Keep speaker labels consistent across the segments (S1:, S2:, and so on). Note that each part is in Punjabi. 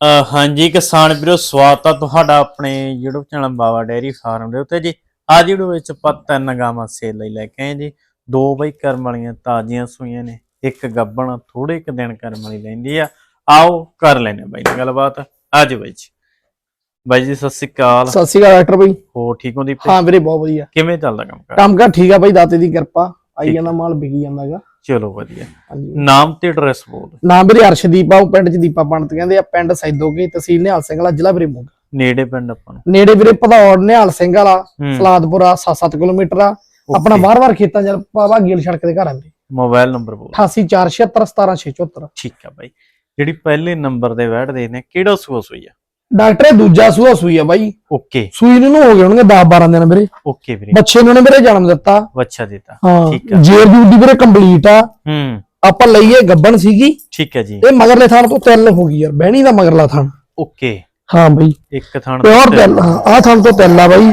S1: ਹਾਂਜੀ ਕਿਸਾਨ ਵੀਰੋ ਸਵਾਗਤ ਆ ਤੁਹਾਡਾ ਆਪਣੇ YouTube channel Bawa dairy farm ਦੇ ਉੱਤੇ ਜੀ। ਅੱਜ ਵੀਡੀਓ ਵਿੱਚ ਆਪਾਂ ਤਿੰਨ ਗਾਵਾਂ ਸੇਲ ਲਈ ਲੈ ਕੇ ਆਏ ਜੀ। ਦੋ ਬਈ ਕਰਮ ਵਾਲੀਆਂ ਤਾਜ਼ੀਆਂ ਸੂਈਆਂ ਨੇ ਇੱਕ ਗੱਬਣ ਥੋੜੇ ਕੁ ਦਿਨ ਕਰਮ ਵਾਲੀ ਲੈਂਦੀ ਆ। ਆਓ ਕਰ ਲੈਨੇ ਬਾਈ ਨਾਲ ਗੱਲਬਾਤ। ਅੱਜ ਬਾਈ ਜੀ। ਬਾਈ ਜੀ ਸਤਿ ਸ਼੍ਰੀ ਅਕਾਲ।
S2: ਸਤਿ ਸ਼੍ਰੀ ਅਕਾਲ ਡਾਕਟਰ ਬਾਈ।
S1: ਹੋ ਠੀਕ ਹੋ ਦੀਪ?
S2: ਹਾਂ ਵੀਰੇ ਬਹੁਤ ਵਧੀਆ।
S1: ਕਿਵੇਂ ਚੱਲਦਾ ਕੰਮ ਕਰ?
S2: ਕੰਮ ਕਰ ਠੀਕ ਆ ਬਾਈ ਦਾਤੇ ਦੀ ਕਿਰਪਾ। ਆਈ। ਜਾਂਦਾ ਮਾਲ ਵਿਕੀ ਜਾਂਦਾਗਾ
S1: ਚਲੋ ਵਧੀਆ।
S2: ਹਾਂਜੀ।
S1: ਨਾਮ ਤੇ ਐਡਰੈਸ ਬੋਲ।
S2: ਨਾਮ ਵੀਰੇ ਅਰਸ਼ਦੀਪ ਆ ਉਹ ਪਿੰਡ ਚ ਦੀਪਾ ਪੰਡਤ ਕਹਿੰਦੇ ਆ ਪਿੰਡ ਸੈਦੋਗੇ ਤਹਿਸੀਲ ਨਿਹਾਲ ਸਿੰਘ ਵਾਲਾ ਜ਼ਿਲ੍ਹਾ ਵੀਰੇ ਮੋਗਾ
S1: ਨੇੜੇ ਪਿੰਡ ਆਪਾਂ ਨੂੰ।
S2: ਨੇੜੇ ਵੀਰੇ ਭਦੌੜ ਨਿਹਾਲ ਸਿੰਘ ਵਾਲਾ
S1: ਹੂੰ।
S2: ਸਲਾਦਪੁਰਾ 7-7 ਕਿਲੋਮੀਟਰ ਆ। ਆਪਣਾ ਬਾਰ-ਬਾਰ ਖੇਤਾਂ ਚ ਭਾਗੀ ਵਾਲੀ ਸੜਕ ਦੇ ਘਰ ਆ ਵੀਰੇ।
S1: ਮੋਬਾਈਲ ਨੰਬਰ ਬੋਲ।
S2: 8847717674
S1: ਠੀਕ ਆ ਬਾਈ। ਜਿਹੜੀ ਪਹਿਲੇ ਨੰਬਰ ਦੇ ਬੈਠਦੇ ਨੇ ਕਿਹੜਾ ਸੂਆ ਸੂਈ ਆ?
S2: ਡਾਕਟਰ ਦੂਜਾ ਸੂਆ ਸੂਈ ਆ ਬਾਈ।
S1: ਓਕੇ।
S2: ਸੂਈ ਨੂੰ ਹੋ ਗਏ ਹੋਣਗੇ 10-12 ਦਿਨ ਵੀਰੇ।
S1: ਓਕੇ ਵੀਰੇ।
S2: ਬੱਚੇ ਨੂੰ ਨੇ ਵੀਰੇ ਜਨਮ ਦਿੱਤਾ।
S1: ਵੱਛਾ ਦਿੱਤਾ।
S2: ਹਾਂ
S1: ਠੀਕ ਆ।
S2: ਜੇਰ ਦੀ ਵੀਰੇ ਕੰਪਲੀਟ ਆ।
S1: ਹੂੰ।
S2: ਆਪਾਂ ਲਈਏ ਗੱਬਣ ਸੀਗੀ।
S1: ਠੀਕ ਹੈ ਜੀ।
S2: ਇਹ ਮਗਰਲੇ ਥਾਣ ਤੋਂ ਤਿੰਨ ਹੋ ਗਈ ਯਾਰ ਬਹਿਣੀ ਦਾ ਮਗਰਲਾ ਥਾਣ
S1: ਓਕੇ।
S2: ਹਾਂ ਬਈ।
S1: ਇੱਕ ਥਣ
S2: ਪਿਓਰ ਤਿੰਨ ਆ ਥਾਣ ਤੋਂ ਤਿੰਨ ਆ ਬਾਈ।
S1: ਹੂੰ।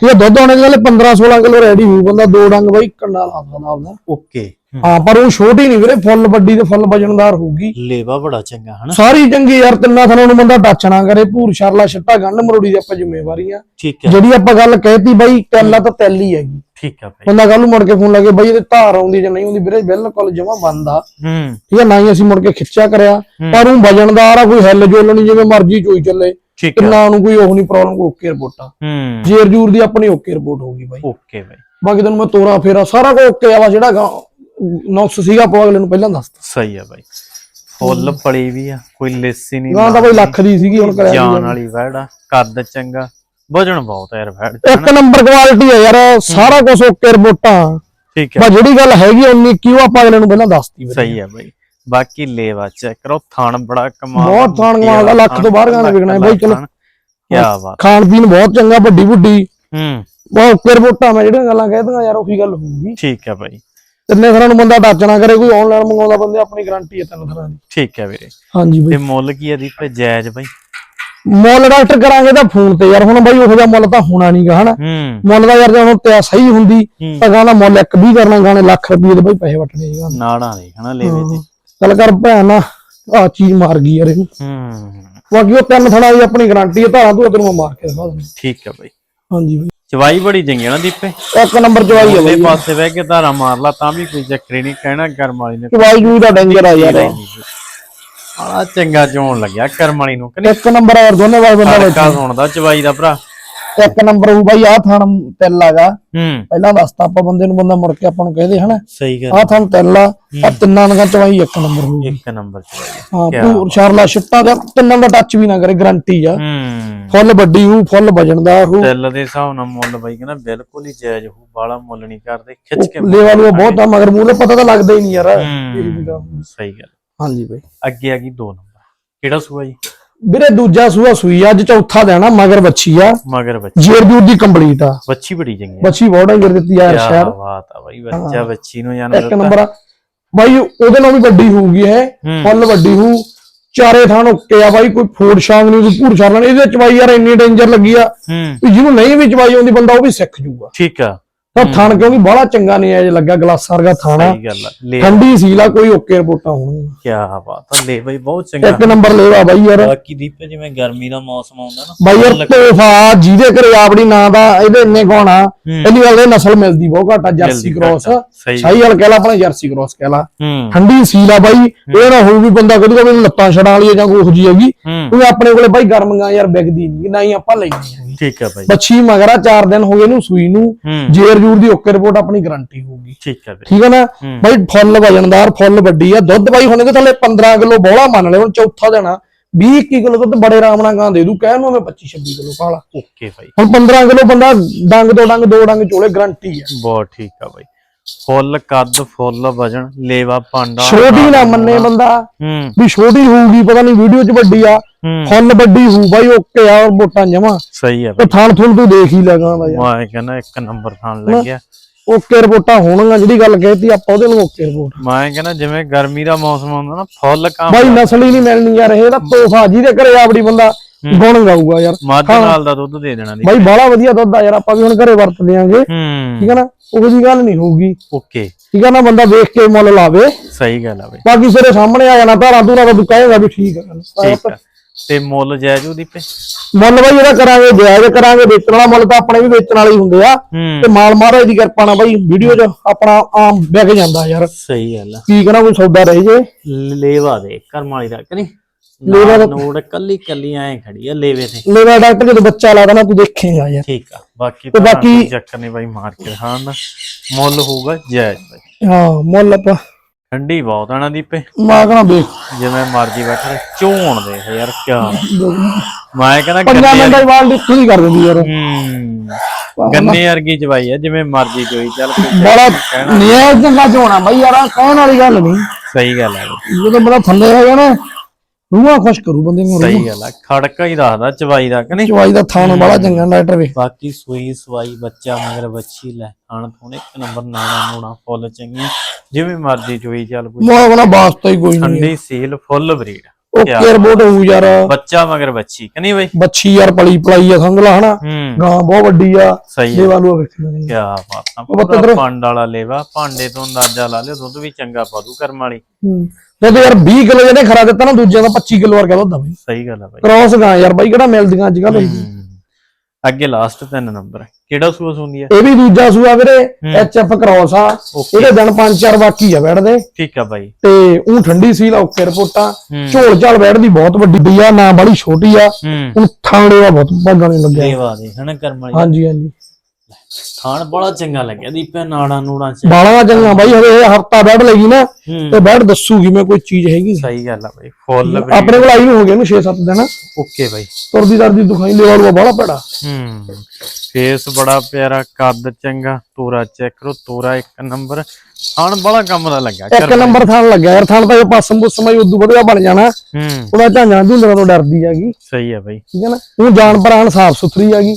S2: ਠੀਕ ਹੈ ਦੁੱਧ ਆਉਣੇ ਵਾਲੇ 15 16 ਕਿਲੋ ਰੈਡੀ ਹੋਊ ਬੰਦਾ ਦੋ ਡੰਗ ਬਾਈ ਕੰਡਾ ਲਾ ਸਕਦਾ ਆਪਦਾ।
S1: ਓਕੇ।
S2: ਹਾਂ ਪਰ ਉਹ ਛੋਟੀ ਨਹੀਂ ਵੀਰੇ ਫੁੱਲ ਵੱਡੀ ਤੇ ਫੁੱਲ ਵਜਨਦਾਰ ਹੋਊਗੀ।
S1: ਲੇਵਾ ਬੜਾ ਚੰਗਾ ਹਨਾ?
S2: ਸਾਰੀ ਚੰਗੀ ਯਾਰ ਤਿੰਨਾਂ ਥਾਂ ਨੂੰ ਬੰਦਾ ਟੱਚ ਨਾ ਕਰੇ ਭੂਰ ਸ਼ਰਲਾ ਛੱਟਾ ਗੰਢ ਮਰੋੜੀ ਦੀ ਆਪਾਂ ਜ਼ਿੰਮੇਵਾਰੀ ਆ
S1: ਠੀਕ ਹੈ।
S2: ਜਿਹੜੀ ਆਪਾਂ ਗੱਲ ਕਹਿਤੀ ਬਾਈ ਤੈਲਾ ਤਾਂ ਤੈਲ ਹੀ ਹੈਗੀ।
S1: ਠੀਕ ਹੈ ਭਾਈ
S2: ਬੰਦਾ ਕੱਲ ਨੂੰ ਮੁੜ ਕੇ ਫੋਨ ਲੱਗੇ ਬਾਈ ਇਹਦੇ ਧਾਰ ਆਉਂਦੀ ਜਾਂ ਨਹੀਂ ਆਉਂਦੀ ਵੀਰੇ ਬਿਲਕੁਲ ਜਮਾ ਬੰਦ ਆ।
S1: ਹੂੰ।
S2: ਠੀਕ ਹੈ ਨਾ ਹੀ ਅਸੀਂ ਮੁੜ ਕੇ ਖਿੱਚਿਆ ਕਰਿਆ। ਪਰ ਉਹ ਵਜਨਦਾਰ ਆ ਕੋਈ ਹਿੱਲ ਜੁੱਲ ਨਹੀਂ ਜਿਵੇਂ ਮਰਜ਼ੀ ਚੋਈ ਚੱਲੇ।
S1: ਠੀਕ ਹੈ
S2: ਕਿੰਨਾ ਉਹਨੂੰ ਕੋਈ ਉਹ ਨਹੀਂ ਪ੍ਰੋਬਲਮ ਓਕੇ ਰਿਪੋਰਟ ਆ।
S1: ਹੂੰ।
S2: ਜੇਰ ਜੂਰ ਦੀ ਆਪਣੀ ਓਕੇ ਰਿਪੋਰਟ ਹੋਊਗੀ ਬਾਈ।
S1: ਓਕੇ ਭਾਈ
S2: ਬਾਕੀ ਤੈਨੂੰ ਮੈਂ ਤੋਰਾ ਫੇਰਾ ਸਾਰਾ ਕੁਝ ਓਕੇ ਆ ਵਾ ਜਿਹੜਾ ਗਾ- ਨੁਕਸ ਸੀਗਾ ਆਪਾਂ ਅਗਲੇ ਨੂੰ ਪਹਿਲਾਂ ਦੱਸਤਾ।
S1: ਸਹੀ ਹੈ ਭਾਈ ਫੁੱਲ ਫਲੀ ਵੀ ਆ ਕੋਈ ਲੇਸੀ ਨਹੀਂ
S2: ਗਾਂ ਤਾਂ ਬਈ ਲੱਖ ਦੀ ਸੀਗੀ ਹੁਣ ਕਰਿਆ
S1: ਜਾਨ ਵਾਲੀ ਵੈੜਾ ਕੱਦ ਚੰਗਾ। ਵਜਨ ਬਹੁਤ ਹੈ ਯਾਰ ਵੈੜ
S2: ਇੱਕ ਨੰਬਰ ਕੁਆਲਿਟੀ ਹੈ ਯਾਰ ਸਾਰਾ ਕੁਝ ਓਕੇ ਰਿਪੋਰਟਾਂ
S1: ਠੀਕ ਹੈ
S2: ਬਸ ਜਿਹੜੀ ਗੱਲ ਹੈਗੀ ਉਨੀ ਕਿਉਂ ਆਪਾਂ ਅਗਲੇ ਨੂੰ ਪਹਿਲਾਂ ਦੱਸਤੀ ਵੀਰੇ।
S1: ਸਹੀ ਹੈ ਭਾਈ ਬਾਕੀ ਲੇਵਾ ਚੈੱਕ ਕਰੋ ਥਣ ਬੜਾ ਕਮਾਲ
S2: ਬਹੁਤ ਥਣ ਕਮਾਲ ਦਾ, ਲੱਖ ਤੋਂ ਬਾਹਰ ਗਾਣੇ ਵਿਕਣਾ ਹੈ। ਬਾਈ, ਚਲੋ।
S1: ਕੀ ਬਾਤ।
S2: ਖਾਣ ਪੀਣ ਬਹੁਤ ਚੰਗਾ ਵੱਡੀ ਵੱਡੀ
S1: ਹੂੰ।
S2: ਬਹੁਤ ਓਕੇ ਰਿਪੋਰਟਾਂ ਮੈਂ ਜਿਹੜੀਆਂ ਗੱਲਾਂ ਕਹਿ ਯਾਰ ਉਹੀ ਗੱਲ ਹੋਊਗੀ।
S1: ਠੀਕ ਹੈ ਭਾਈ
S2: ਤਿੰਨੇ ਤਰ੍ਹਾਂ ਨੂੰ ਬੰਦਾ ਨਾ ਕਰੇ ਕੋਈ ਆਨਲਾਈਨ ਮੰਗਾਉਂਦਾ ਬੰਦੇ ਆਪਣੀ ਗਾਰੰਟੀ ਹੈ ਤਿੰਨ ਤਰ੍ਹਾਂ ਦੀ।
S1: ਠੀਕ ਹੈ ਵੀਰੇ।
S2: ਹਾਂਜੀ ਬਈ।
S1: ਤੇ ਮੁੱਲ ਕੀ ਹੈ ਦੀਪ ਜਾਇਜ਼ ਭਾਈ
S2: ਮੁੱਲ ਡਾਕਟਰ ਕਰਾਂਗੇ ਤਾਂ ਫੋਨ ਤੇ ਯਾਰ ਹੁਣ ਬਾਈ ਉਹੋ ਜਿਹਾ ਮੁੱਲ ਤਾਂ ਹੋਣਾ ਨਹੀਂਗਾ ਹਨਾ?
S1: ਹੂੰ।
S2: ਮੁੱਲ ਦਾ ਯਾਰ ਜੇ ਹੁਣ ਤੇ ਸਹੀ ਹੁੰਦੀ
S1: ਹੂੰ।
S2: ਤਾਂ ਗਾਣਾ ਮੁੱਲ ਇੱਕ ਵੀ ਕਰਨਾ ਗਾਣੇ ਲੱਖ ਰੁਪਏ ਦੇ ਬਾਈ ਪੈਸੇ ਵਟਣੇ ਸੀਗਾ।
S1: ਨਾੜਾਂ ਦੇ ਹਨਾ ਲੇਵੇ ਤੇ
S2: ਚੱਲ ਕਰ ਭੈਣ ਆ ਚੀਜ਼ ਮਾਰ ਗਈ ਯਾਰ ਇਹਨੂੰ।
S1: ਹੂੰ।
S2: ਬਾਕੀ ਉਹ ਤਿੰਨ ਥਣਾ ਦੀ ਆਪਣੀ ਗਾਰੰਟੀ ਹੈ ਧਾਰਾਂ ਤੂੰ ਤੈਨੂੰ ਮੈਂ ਮਾਰ ਕੇ ਦਿਖਾ ਦਿੰਦਾ।
S1: ਠੀਕ ਹੈ ਭਾਈ
S2: ਹਾਂਜੀ ਬਾਈ।
S1: ਚਵਾਈ ਬੜੀ ਚੰਗੀ ਨਾ ਦੀਪੇ।
S2: ਇੱਕ ਨੰਬਰ ਚਵਾਈ ਹੈ
S1: ਉਹਦੇ
S2: ਬਾਈ।
S1: ਪਾਸੇ ਬਹਿ ਕੇ ਧਾਰਾ ਮਾਰ ਲਾ ਤਾਂ ਵੀ ਕੋਈ ਚੱਕਰੀ ਨਹੀਂ ਕਹਿਣਾ ਕਰਮ ਵਾਲੀ ਨੇ।
S2: ਚਵਾਈ ਜੂਈ ਦਾ ਡੇਂਜਰ ਆ ਯਾਰ।
S1: ਆ ਚੰਗਾ ਚੋਣ ਲੱਗਿਆ ਕਰਮ ਵਾਲੀ ਨੂੰ ਕਿ
S2: ਇੱਕ ਨੰਬਰ ਯਾਰ ਦੋਨੇ ਵਾਰ ਬੰਦਾ
S1: ਹਲਕਾ ਸੁਣਦਾ ਚਵਾਈ ਦਾ ਭਰਾ।
S2: ਬੈਠਾ ਇੱਕ ਨੰਬਰ ਉਹ ਬਾਈ ਆ ਥਾਣ ਤਿੰਨ ਹੈਗਾ।
S1: ਹੂੰ।
S2: ਪਹਿਲਾਂ ਦੱਸਤਾ ਆਪਾਂ ਬੰਦੇ ਨੂੰ ਬੰਦਾ ਮੁੜ ਕੇ ਆਪਾਂ ਨੂੰ ਕਹਦੇ ਹਨਾ?
S1: ਸਹੀ
S2: ਆ ਥਾਣ ਤਿੰਨ ਆ ਆਹ ਤਿੰਨਾਂ ਦਾ ਚਵਾਈ ਇੱਕ ਨੰਬਰ ਹੋਊਗੀ
S1: ਇੱਕ ਨੰਬਰ ਚਵਾਈ
S2: ਹਾਂ ਪੂਰ ਸ਼ਰਲਾ ਛਿੱਟਾ ਦਾ ਤਿੰਨਾਂ ਦਾ ਟੱਚ ਵੀ ਨਾ ਕਰੇ ਗਾਰੰਟੀ ਆ।
S1: ਹੂੰ।
S2: ਫੁੱਲ ਵੱਡੀ ਹੂ ਫੁੱਲ ਵਜਨਦਾਰ ਹੂ
S1: ਦਿਲ ਦੇ ਹਿਸਾਬ ਨਾਲ ਮੁੱਲ ਬਾਈ ਕਹਿੰਦਾ ਬਿਲਕੁਲ ਹੀ ਜਾਇਜ਼ ਹੋ ਬਾਲਾ ਮੁੱਲ ਨਹੀਂ ਕਰਦੇ ਖਿੱਚ ਕੇ
S2: ਲੇਵਾ ਨੂੰ ਬਹੁਤ ਆ ਮਗਰ ਮੂਹਰੇ ਪਤਾ ਤਾਂ ਲੱਗਦਾ ਹੀ ਨਹੀਂ ਯਾਰ।
S1: ਸਹੀ ਗੱਲ।
S2: ਹਾਂਜੀ ਬਾਈ।
S1: ਅੱਗੇ ਆ ਗਈ 2 ਨੰਬਰ। ਕਿਹੜਾ ਸੂਆ ਜੀ?
S2: ਵੀਰੇ ਦੂਜਾ ਸੂਆ ਸੂਈ ਆ, ਅੱਜ ਚੌਥਾ ਦੇਣਾ ਮਗਰ ਬੱਚੀ ਆ।
S1: ਮਗਰ ਬੱਚੀ
S2: ਜੇਰ ਜੂਰ ਦੀ ਕੰਪਲੀਟ ਆ।
S1: ਬੱਚੀ ਬੜੀ ਚੰਗੀ ਹੈ
S2: ਬੱਚੀ ਬਹੁਤ ਡੰਗਰ ਦਿੱਤੀ ਯਾਰ
S1: ਕਿਆ
S2: ਸ਼ਹਿਰ।
S1: ਬਾਤ ਆ ਬਾਈ ਬੱਚਾ ਬੱਚੀ ਨੂੰ ਜਾਨ
S2: ਇੱਕ ਨੰਬਰ ਆ। ਬਾਈ ਉਹਦੇ ਨਾਲ ਵੀ ਵੱਡੀ ਹੋਊਗੀ ਇਹ।
S1: ਹੂੰ।
S2: ਫੁੱਲ ਵੱਡੀ ਹੋਊ। ਚਾਰੇ ਥਾਂ ਉੱਕੇ ਆ ਬਾਈ ਕੋਈ ਫੋੜ ਸ਼ਾਂਗ ਨਹੀਂ ਕੋਈ ਭੂਰ ਨਹੀਂ। ਇਹਦੇ ਵਿੱਚ ਬਾਈ ਯਾਰ ਇੰਨੀ ਡੇਂਜਰ ਲੱਗੀ ਆ
S1: ਹੂੰ।
S2: ਵੀ ਜਿਹਨੂੰ ਨਹੀਂ ਵੀ ਚਵਾਈ ਆਉਂਦੀ ਬੰਦਾ ਉਹ ਵੀ ਸਿੱਖ ਜੂਗਾ।
S1: ਠੀਕ ਆ।
S2: ਤਾਂ ਥਣ ਕਿਉਂਕਿ ਬੜਾ ਚੰਗਾ ਨਹੀਂ ਐ ਜੇ ਲੱਗਾ ਗਲਾਸਾਂ ਵਰਗਾ ਥਾਣਾ।
S1: ਸਹੀ ਗੱਲ ਆ। ਲੈ
S2: ਠੰਡੀ ਸੀਲਾ ਕੋਈ ਓਕੇ ਰਿਪੋਰਟਾਂ ਹੋਣਗੀਆਂ।
S1: ਕੀ ਬਾਤ ਆ। ਲੈ ਬਾਈ ਬਹੁਤ ਚੰਗਾ।
S2: ਇੱਕ ਨੰਬਰ ਲੈਵਾ ਬਾਈ ਯਾਰ।
S1: ਬਾਕੀ ਦੀਪੇ ਜਿਵੇਂ ਗਰਮੀ ਦਾ ਮੌਸਮ ਆਉਂਦਾ ਨਾ
S2: ਬਾਈ ਯਾਰ ਤੋਹਫਾ ਜਿਹਦੇ ਘਰੇ ਆਪਣੀ ਨਾਂ ਦਾ ਇਹਦੇ ਇੰਨੇ ਗਾਣਾ ਪਹਿਲੀ ਗੱਲ ਇਹ ਨਸਲ ਮਿਲਦੀ ਬਹੁਤ ਘੱਟ ਆ ਜਰਸੀ
S1: ਮਿਲਦੀ
S2: ਕ੍ਰੋਸ।
S1: ਘੱਟ ਆ, ਸਹੀ।
S2: ਗੱਲ ਕਹਿ ਲਾ ਆਪਣਾ ਜਰਸੀ ਕ੍ਰੋਸ ਕਹਿ ਲਾ।
S1: ਹੂੰ।
S2: ਠੰਡੀ ਸੀਲ ਆ ਬਾਈ ਇਹ ਨਾ ਹੋਊ ਵੀ ਬੰਦਾ ਕਹੂਗਾ ਮੈਨੂੰ ਲੱਤਾਂ ਛੜਾਂ ਵਾਲੀ ਆ ਜਾਂ ਕੋਈ ਜੀ ਹੈਗੀ।
S1: ਹੂੰ।
S2: ਕਿਉਂਕਿ ਆਪਣੇ ਕੋਲੇ ਬਾਈ ਗਰਮੀਆਂ ਯਾਰ ਵਿਕਦੀ ਨਹੀਂ ਨਾ ਹੀ ਆਪਾਂ ਲੈਣੀ ਹੈਗੀ
S1: ਠੀਕ ਆ ਬਾਈ।
S2: ਬੱਚੀ ਮਗਰਾ 4 ਦਿਨ ਹੋ ਗਏ ਇਹਨੂੰ ਸੂਈ ਨੂੰ।
S1: ਹੂੰ।
S2: ਜੇਰ ਜੂਰ ਦੀ ਓਕੇ ਰਿਪੋਰਟ ਆਪਣੀ ਗਾਰੰਟੀ ਹੋਊਗੀ।
S1: ਠੀਕ ਬਾਈ।
S2: ਠੀਕ ਹੈ ਨਾ?
S1: ਹੂੰ।
S2: ਬਾਈ ਫੁੱਲ ਵਜਨਦਾਰ ਫੁੱਲ ਵੱਡੀ ਆ। ਦੁੱਧ ਬਾਈ ਹੁਣ ਇਹਦੇ ਥੱਲੇ 15 ਕਿਲੋ ਬੋਲਾ ਮੰਨ ਲੈ ਹੁਣ ਚੌਥਾ ਦੇਣਾ 20 21 ਕਿਲੋ ਦੁੱਧ ਬੜੇ ਆਰਾਮ ਨਾਲ ਗਾਂ ਦੇ ਦੂ ਕਹਿਣ ਨੂੰ ਮੈਂ 25 26 ਕਿਲੋ ਕਾਲਾ
S1: ਓਕੇ ਬਾਈ।
S2: ਹੁਣ 15 ਕਿਲੋ ਬੰਦਾ ਡੰਗ ਤੋਂ ਡੰਗ ਦੋ ਡੰਗ ਚੋਲੇ ਗਾਰੰਟੀ ਆ।
S1: ਬਹੁਤ ਠੀਕ ਆ ਬਾਈ। ਫੁੱਲ ਕੱਦ ਫੁੱਲ ਵਜਨ ਲੇਵਾ ਪਾਂਡਾ
S2: ਛੋਟੀ ਨਾ ਮੰਨੇ ਬੰਦਾ।
S1: ਹੂੰ।
S2: ਵੀ ਛੋਟੀ ਹੋਊਗੀ ਪਤਾ ਨਹੀਂ ਵੀਡੀਓ 'ਚ ਵੱਡੀ ਆ।
S1: ਹੂੰ।
S2: ਫੁੱਲ ਵੱਡੀ ਹੋਊ ਬਾਈ ਓਕੇ ਆ ਔਰ ਮੋਟਾ ਜਮਾ।
S1: ਸਹੀ ਆ
S2: ਤੇ ਥਾਣ ਥੁਣ ਤੂੰ ਦੇਖ ਹੀ ਲਗਾ ਯਾਰ
S1: ਮੈਂ ਕਹਿੰਦਾ ਇੱਕ ਨੰਬਰ ਥਾਣ ਲੱਗਿਆ
S2: ਓਕੇ ਰਿਪੋਰਟਾਂ ਹੋਣਗੀਆਂ ਜਿਹੜੀ ਗੱਲ ਕਹਿਤੀ ਆਪਾਂ ਉਹਦੇ ਨੂੰ ਓਕੇ ਰਿਪੋਰਟ।
S1: ਮੈਂ ਕਹਿੰਦਾ ਜਿਵੇਂ ਗਰਮੀ ਦਾ ਮੌਸਮ ਆਉਂਦਾ ਨਾ ਫੁੱਲ ਕੰਮ
S2: ਬਾਈ ਨਸਲ ਹੀ ਨਹੀਂ ਮਿਲਣੀ ਯਾਰ ਇਹ ਤਾਂ ਤੋਹਫਾ ਜਿਹਦੇ ਘਰੇ ਆਪਣੀ ਬੰਦਾ। ਗੁਣ ਗਾਊਗਾ ਯਾਰ।
S1: ਮੱਝ ਨਾਲ ਦਾ ਦੁੱਧ ਦੇ ਦੇਣਾ ਦੀ
S2: ਬਾਈ ਬਾਹਲਾ ਵਧੀਆ ਦੁੱਧ ਆ ਯਾਰ ਆਪਾਂ ਵੀ ਹੁਣ ਘਰੇ ਵਰਤ ਦਿਆਂਗੇ
S1: ਹੂੰ।
S2: ਠੀਕ ਹੈ ਨਾ? ਉਹ ਜੀ ਗੱਲ ਨਹੀਂ ਹੋਊਗੀ।
S1: ਓਕੇ।
S2: ਠੀਕ ਹੈ ਨਾ ਬੰਦਾ ਦੇਖ ਕੇ ਮੁੱਲ ਲਾਵੇ।
S1: ਸਹੀ ਗੱਲ ਆ ਬਾਈ।
S2: ਬਾਕੀ ਸਿਰੇ ਸਾਹਮਣੇ ਆ ਜਾਣਾ ਧਾਰਾਂ ਧੂਰਾਂ ਦਾ ਤੂੰ ਕਹੇਗਾ ਵੀ ਠੀਕ।
S1: ਠੀਕ ਆ। ਤੇ ਮੁੱਲ ਜਾਇਜ਼ ਉਹਦੀ ਪੇ?
S2: ਮੁੱਲ ਬਾਈ ਇਹਦਾ ਕਰਾਂਗੇ ਜਾਇਜ਼ ਕਰਾਂਗੇ। ਵੇਚਣ ਵਾਲਾ ਮੁੱਲ ਤਾਂ ਆਪਣੇ ਵੀ ਵੇਚਣ ਵਾਲੇ ਹੀ ਹੁੰਦੇ ਆ। ਤੇ ਮਾਲ ਮਹਾਰਾਜ ਦੀ ਕਿਰਪਾ ਨਾਲ ਬਾਈ ਵੀਡੀਓ 'ਚ ਆਪਣਾ ਆਮ ਵਿਕ ਜਾਂਦਾ ਯਾਰ।
S1: ਸਹੀ ਗੱਲ ਆ।
S2: ਕੀ ਕਹਣਾ ਕੋਈ ਸੌਦਾ ਰਹਿ ਜੇ।
S1: ਲੇਵਾ ਦੇ ਕਰਮ ਵਾਲੀ ਦਾ ਕਿ ਨਹੀਂ?
S2: ਲੇਵਾ
S1: ਲੇਵਾ
S2: ਦਾ-
S1: ਨੋੜ ਕੱਲੀ ਕੱਲੀ ਐ ਖੜੀ ਆ ਲੇਵੇ ਤੇ।
S2: ਮੇਰਾ ਡਾਕਟਰ ਜਦੋਂ ਬੱਚਾ ਲਾਦਾ ਨਾ ਤੂੰ ਦੇਖੇਗਾ ਯਾਰ।
S1: ਠੀਕ ਆ ਬਾਕੀ
S2: ਤੇ ਬਾਕੀ-
S1: ਚੱਕਰ ਨਹੀਂ ਬਾਈ ਮਾਰ ਕੇ ਹਾਂ ਨਾ ਮੁੱਲ ਹੋਊਗਾ ਜਾਇਜ਼ ਬਾਈ।
S2: ਹਾਂ ਮੁੱਲ ਆਪਾਂ
S1: ਠੰਡੀ ਬਹੁਤ ਆਣਾ ਦੀ ਪੇ
S2: ਮਾ ਕਹਣਾ ਵੇਖ
S1: ਜਿਵੇਂ ਮਰਜ਼ੀ ਬੈਠੇ ਝੋਣ ਦੇ ਯਾਰ ਕਿਆ। ਮੈਂ ਕਹਿੰਦਾ
S2: ਪੰਜਾਂ ਮਿੰਟਾਂ ਦੀ ਵਾਲ ਦੀ ਖੁਦੀ ਕਰ ਦਿੰਦੀ ਯਾਰ।
S1: ਹੂੰ ਗੰਨੇ ਵਰਗੀ ਜਵਾਈ ਆ ਜਿਵੇਂ ਮਰਜ਼ੀ ਜੋਈ ਚੱਲ ਕੋਈ
S2: ਬੜਾ ਨਿਆਜ਼ ਚੰਗਾ ਝੋਣਾ ਬਾਈ ਯਾਰ ਕਹਿਣ ਵਾਲੀ ਗੱਲ ਨਹੀਂ।
S1: ਸਹੀ ਗੱਲ ਆ। ਬਈ,
S2: ਜਦੋਂ ਬੜਾ ਥੱਲੇ ਹੈਗਾ ਨਾ ਰੂਹਾਂ ਖੁਸ਼ ਕਰੂ ਬੰਦੇ ਨੂੰ
S1: ਸਹੀ ਗੱਲ ਆ ਖੜਕਾ ਹੀ ਦੱਸਦਾ ਚਵਾਈ ਦਾ ਕਿ ਨਹੀਂ?
S2: ਚਵਾਈ ਦਾ ਥਾਣ ਬੜਾ ਚੰਗਾ ਡਾਕਟਰ ਵੇ।
S1: ਬਾਕੀ ਸੂਈ ਸਵਾਈ ਬੱਚਾ ਮਗਰ ਬੱਚੀ ਲੈ ਆਣ ਥੋਣੇ ਇੱਕ ਨੰਬਰ ਨਾਣਾ ਨੂਣਾ ਫੁੱਲ ਚੰਗੀਆਂ ਜਿਵੇਂ ਮਰਜ਼ੀ ਜੋਈ ਚੱਲ ਕੋਈ।
S2: ਮੋਹ ਬਣਾ ਵਾਸਤਾ ਹੀ ਕੋਈ ਨਹੀਂ
S1: ਠੰਡੀ ਸੀਲ ਫੁੱਲ ਬਰੀਡ।
S2: ਓਕੇ ਰਿਪੋਰਟ ਹੋਊ ਯਾਰ।
S1: ਬੱਚਾ ਮਗਰ ਬੱਚੀ ਕਿ ਨਹੀਂ ਬਈ?
S2: ਬੱਚੀ ਯਾਰ ਪਲੀ ਪਲਾਈ ਆ ਸਮਝ ਲਾ ਹਨਾ?
S1: ਹੂੰ।
S2: ਗਾਂ ਬਹੁਤ ਵੱਡੀ ਆ।
S1: ਸਹੀ ਹੈ
S2: ਦੇਵਾ ਨੂੰ ਵੇਖਣਾ ਨਹੀਂ
S1: ਕਿਆ ਬਾਤ ਆ।
S2: ਉਹ
S1: ਪੂਰਾ ਪੰਡ ਵਾਲਾ ਲੇਵਾ ਭਾਂਡੇ ਤੋਂ ਅੰਦਾਜ਼ਾ ਲਾ ਲਿਓ ਦੁੱਧ ਵੀ ਚੰਗਾ ਪਾਦੂ ਕਰਮ ਵਾਲੀ।
S2: ਜਦੋਂ ਯਾਰ 20 ਕਿਲੋ ਜਿਹਨੇ ਖਰਾ ਦਿੱਤਾ ਨਾ ਦੂਜਿਆਂ ਦਾ 25 ਕਿਲੋ ਵਰਗਾ ਦੁੱਧ ਬਈ।
S1: ਸਹੀ ਗੱਲ ਆ ਬਾਈ।
S2: ਕ੍ਰੋਸ ਗਾਂ ਯਾਰ ਬਾਈ ਕਿਹੜਾ ਮਿਲਦੀਆਂ ਅੱਜ ਕੱਲ
S1: ਹੂੰ। ਅੱਗੇ ਲਾਸਟ ਤਿੰਨ ਨੰਬਰ ਕਿਹੜਾ ਸੂਸ ਹੁੰਦੀ ਹੈ?
S2: ਇਹ ਵੀ ਦੂਜਾ ਸੂਆ ਵੀਰੇ ਐਚ ਐਫ ਕ੍ਰੋਸ ਆ। ਇਹਦੇ ਦਿਨ ਪੰਜ ਚਾਰ ਬਾਕੀ ਆ ਬੈਠਦੇ
S1: ਠੀਕ ਆ ਬਾਈ।
S2: ਤੇ ਉਹ ਠੰਡੀ ਸੀ ਲਾ ਓਕੇ ਰਿਪੋਰਟਾਂ ਝੋਲ ਝਾਲ ਬੈਠਦੀ ਬਹੁਤ ਵੱਡੀ ਬਈ ਆ ਨਾ ਬੜੀ ਛੋਟੀ ਆ।
S1: ਹੂੰ।
S2: ਹੁਣ ਥਾਣੇ ਆ ਬਹੁਤ ਭਾਗਾਂ ਨਹੀਂ ਲੱਗਿਆ।
S1: ਦੇਵਾ ਦੇ ਹਨਾ ਕਰਮ ਵਾਲੀ।
S2: ਹਾਂਜੀ ਹਾਂਜੀ।
S1: ਥਾਣ ਬੜਾ ਚੰਗਾ ਲੱਗਿਆ ਦੀਪੇ ਨਾੜਾ ਨੂੜਾ ਚ।
S2: ਬਾਲਾ ਚੰਗਾ ਬਾਈ ਹਰੇ ਇਹ ਹਫਤਾ ਬੈਠ ਲਗੀ ਨਾ ਤੇ ਬੈਠ ਦੱਸੂਗੀ ਮੈਂ ਕੋਈ ਚੀਜ਼ ਹੈਗੀ।
S1: ਸਹੀ ਗੱਲ ਆ ਬਾਈ ਫੁੱਲ
S2: ਆਪਣੇ ਕੋਲ ਆਈ ਨੂੰ ਹੋ ਗਿਆ ਨੂੰ 6-7 ਦਿਨ।
S1: ਓਕੇ ਬਾਈ।
S2: ਤੁਰਦੀ ਦਰਦੀ ਦੁਖਾਈ ਲੈਵਾ ਬੜਾ ਪੜਾ
S1: ਹੂੰ ਫੇਸ ਬੜਾ ਪਿਆਰਾ ਕੱਦ ਚੰਗਾ ਤੋਰਾ ਚੈੱਕ ਕਰੋ ਤੋਰਾ ਇੱਕ ਨੰਬਰ। ਥਾਣ ਬੜਾ ਕੰਮ ਦਾ ਲੱਗਾ
S2: ਇੱਕ ਨੰਬਰ ਥਾਣ ਲੱਗਿਆ ਯਾਰ ਥਾਣ ਤਾਂ ਇਹ ਪਾਸਮ ਪੁਸਮ ਹੀ ਉਦੋਂ ਵਧੀਆ ਬਣ ਜਾਣਾ।
S1: ਹੂੰ।
S2: ਉਹਦਾ ਝਾਂਜਾਂ ਝੁੰਦਰਾਂ ਤੋਂ ਡਰਦੀ ਹੈਗੀ।
S1: ਸਹੀ ਆ ਬਾਈ।
S2: ਠੀਕ ਹੈ ਨਾ? ਉਹ ਜਾਨ ਪ੍ਰਾਣ ਸਾਫ਼ ਸੁਥਰੀ ਹੈਗੀ।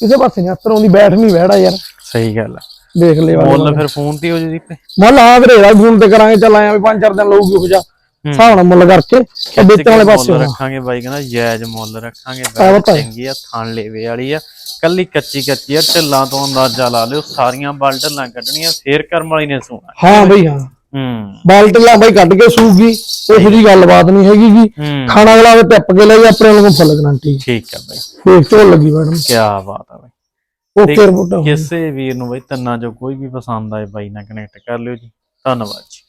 S2: ਕਿਸੇ ਪਾਸੇ ਨਹੀਂ ਅਤਰ ਆਉਂਦੀ ਬੈਠ ਨਹੀਂ ਵਹਿੜਾ ਯਾਰ।
S1: ਸਹੀ ਗੱਲ ਆ।
S2: ਦੇਖ ਲੈ
S1: ਮੁੱਲ ਫਿਰ ਫੋਨ ਤੇ ਹੋ ਜੀ ਦੀਪੇ
S2: ਮੁੱਲ ਆ ਵੀਰੇ ਦਾ ਫੋਨ ਤੇ ਕਰਾਂਗੇ ਚੱਲ ਆਇਆ ਵੀ ਪੰਜ ਚਾਰ ਦਿਨ ਲਊਗੀ ਉਹ ਜਾ। ਹਿਸਾਬ ਨਾਲ ਮੁੱਲ ਕਰਕੇ ਤੇ ਵੇਚਣ ਵਾਲੇ ਪਾਸੇ।
S1: ਰੱਖਾਂਗੇ ਬਾਈ ਕਹਿੰਦਾ ਜਾਇਜ਼ ਮੁੱਲ ਰੱਖਾਂਗੇ
S2: ਬਤਾ।
S1: ਚੰਗੀ ਆ ਥਾਣ ਲੇਵੇ ਵਾਲੀ ਆ। ਕੱਲੀ ਕੱਚੀ ਕੱਚੀ ਆ ਢਿੱਲਾਂ ਤੋਂ ਅੰਦਾਜ਼ਾ ਲਾ ਲਿਓ ਸਾਰੀਆਂ ਬਲ ਢਿੱਲਾਂ ਕੱਢਣੀਆਂ ਫੇਰ ਕਰਮ ਵਾਲੀ ਨੇ ਸੋਣਾ।
S2: ਹਾਂ ਬਈ ਹੂੰ। ਬਾਲਟ ਲਾ ਬਾਈ ਕੱਢ ਕੇ ਸੂਗੀ ਇਹੋ ਜੀ ਗੱਲਬਾਤ ਨਹੀਂ ਹੈਗੀ ਜੀ
S1: ਹੂੰ।
S2: ਖਾਣਾ ਅਗਲਾ ਟਿੱਪ ਕੇ ਲਈ ਆਪਣੇ ਨੂੰ ਫੁੱਲ ਗਰੰਟੀ।
S1: ਠੀਕ ਆ ਬਾਈ।
S2: ਦੇਖ ਝੋਲ ਲੱਗੀ ਮੈਡਮ।
S1: ਕੀ ਬਾਤ ਆ ਬਾਈ।
S2: Okay report.
S1: ਕਿਸੇ ਵੀਰ ਨੂੰ ਬਈ ਤੰਨਾ ਜੋ ਕੋਈ ਵੀ ਪਸੰਦ ਆਏ ਬਾਈ ਨਾਲ ਕਨੈਕਟ ਕਰ ਲਿਓ ਜੀ। ਧੰਨਵਾਦ ਜੀ।